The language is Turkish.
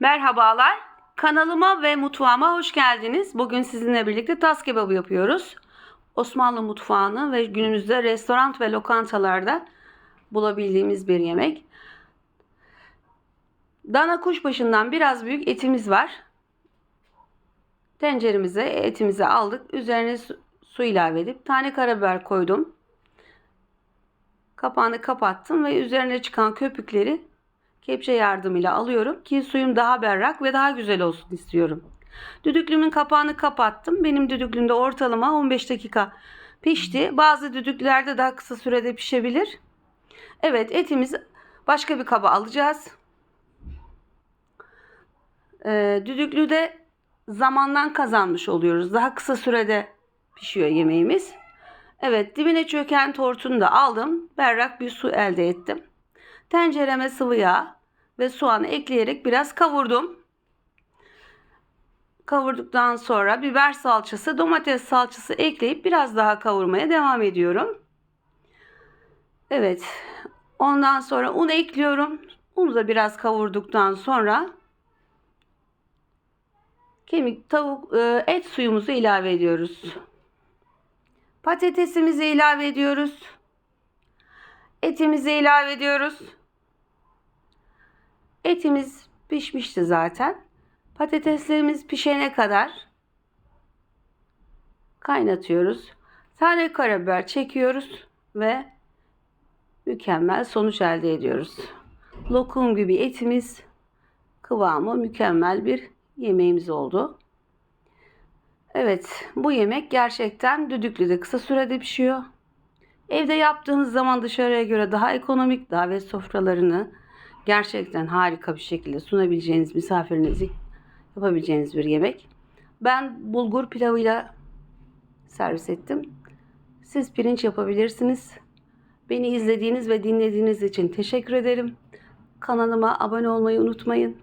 Merhabalar. Kanalıma ve mutfağıma hoş geldiniz. Bugün sizinle birlikte tas kebabı yapıyoruz. Osmanlı mutfağını ve günümüzde restoran ve lokantalarda bulabildiğimiz bir yemek. Dana kuşbaşından biraz büyük etimiz var. Tenceremize etimizi aldık. Üzerine su, su ilave edip tane karabiber koydum. Kapağını kapattım ve üzerine çıkan köpükleri kepçe yardımıyla alıyorum ki suyum daha berrak ve daha güzel olsun istiyorum. Düdüklümün kapağını kapattım. Benim düdüklümde ortalama 15 dakika pişti. Bazı düdüklerde daha kısa sürede pişebilir. Evet etimizi başka bir kaba alacağız. Ee, düdüklüde zamandan kazanmış oluyoruz. Daha kısa sürede pişiyor yemeğimiz. Evet dibine çöken tortunu da aldım. Berrak bir su elde ettim. Tencereme sıvı yağ ve soğanı ekleyerek biraz kavurdum. Kavurduktan sonra biber salçası, domates salçası ekleyip biraz daha kavurmaya devam ediyorum. Evet. Ondan sonra un ekliyorum. Unu da biraz kavurduktan sonra kemik, tavuk, e, et suyumuzu ilave ediyoruz. Patatesimizi ilave ediyoruz. Etimizi ilave ediyoruz. Etimiz pişmişti zaten. Patateslerimiz pişene kadar kaynatıyoruz. Tane karabiber çekiyoruz ve mükemmel sonuç elde ediyoruz. Lokum gibi etimiz kıvamı mükemmel bir yemeğimiz oldu. Evet, bu yemek gerçekten düdüklüde kısa sürede pişiyor. Evde yaptığınız zaman dışarıya göre daha ekonomik, davet sofralarını gerçekten harika bir şekilde sunabileceğiniz, misafirinizi yapabileceğiniz bir yemek. Ben bulgur pilavıyla servis ettim. Siz pirinç yapabilirsiniz. Beni izlediğiniz ve dinlediğiniz için teşekkür ederim. Kanalıma abone olmayı unutmayın.